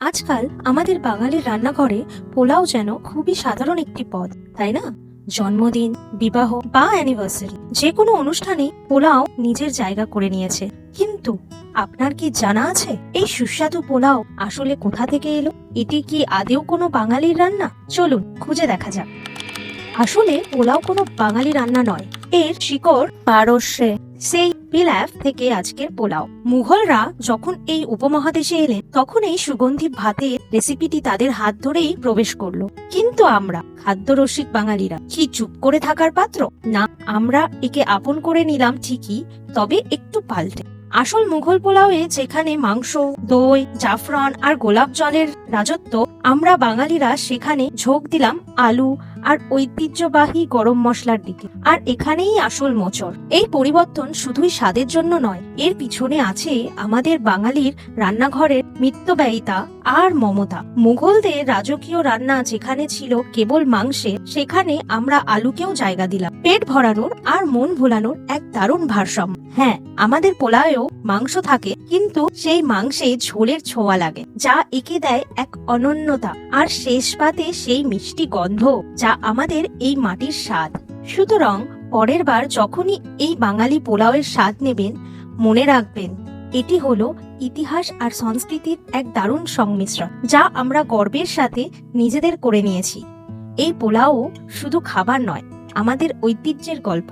আজকাল আমাদের বাঙালির রান্নাঘরে পোলাও যেন খুবই সাধারণ একটি পদ, তাই না? জন্মদিন, বিবাহ বা অ্যানিভার্সারি যে কোনো অনুষ্ঠানে পোলাও নিজের জায়গা করে নিয়েছে। কিন্তু আপনার কি জানা আছে এই সুস্বাদু পোলাও আসলে কোথা থেকে এলো? এটি কি আদেও কোনো বাঙালির রান্না? চলুন, খুঁজে দেখা যাক। আসলে পোলাও কোনো বাঙালি রান্না নয়। এর শিকড় পারস্যে। সেই পিলাফ থেকে আজকের পোলাও। মুঘলরা যখন এই উপমহাদেশে এলেন, তখন এই সুগন্ধি ভাতের রেসিপিটি তাদের হাত ধরেই প্রবেশ করল। কিন্তু আমরা, খাদ্যরসিক বাঙালিরা, কি চুপ করে থাকার পাত্র? না, আমরা একে আপন করে নিলাম ঠিকই, তবে একটু পাল্টে। আসল মুঘল পোলাওয়ে যেখানে মাংস, দই, জাফরান আর গোলাপ জলের রাজত্ব, আমরা বাঙালিরা সেখানে ঝোঁক দিলাম আলু আর ঐতিহ্যবাহী গরম মশলার দিকে। আর এখানেই আসল মোচর এই পরিবর্তন শুধুই স্বাদের জন্য নয়, এর পিছনে আছে আমাদের বাঙালির রান্নাঘরের মিত্যব্যয়িতা আর মমতা। মুঘলদের রাজকীয় রান্না যেখানে ছিল কেবল মাংসে, সেখানে আমরা আলুকেও জায়গা দিলাম। পেট ভরানোর আর মন ভোলানোর এক দারুণ ভারসাম্য। হ্যাঁ আমাদের পোলাওয়েও মাংস থাকে, কিন্তু সেই মাংসে ঝোলের ছোঁয়া লাগে, যা একে দেয় এক অনন্যতা। আর শেষ পাতে সেই মিষ্টি গন্ধ, যা আমাদের এই মাটির স্বাদ। সুতরাং, পরের বার যখনই এই বাঙালি পোলাওয়ের স্বাদ নেবেন, মনে রাখবেন, এটি হলো ইতিহাস আর সংস্কৃতির এক দারুণ সংমিশ্রণ, যা আমরা গর্বের সাথে নিজেদের করে নিয়েছি। এই পোলাও শুধু খাবার নয়, আমাদের ঐতিহ্যের গল্প।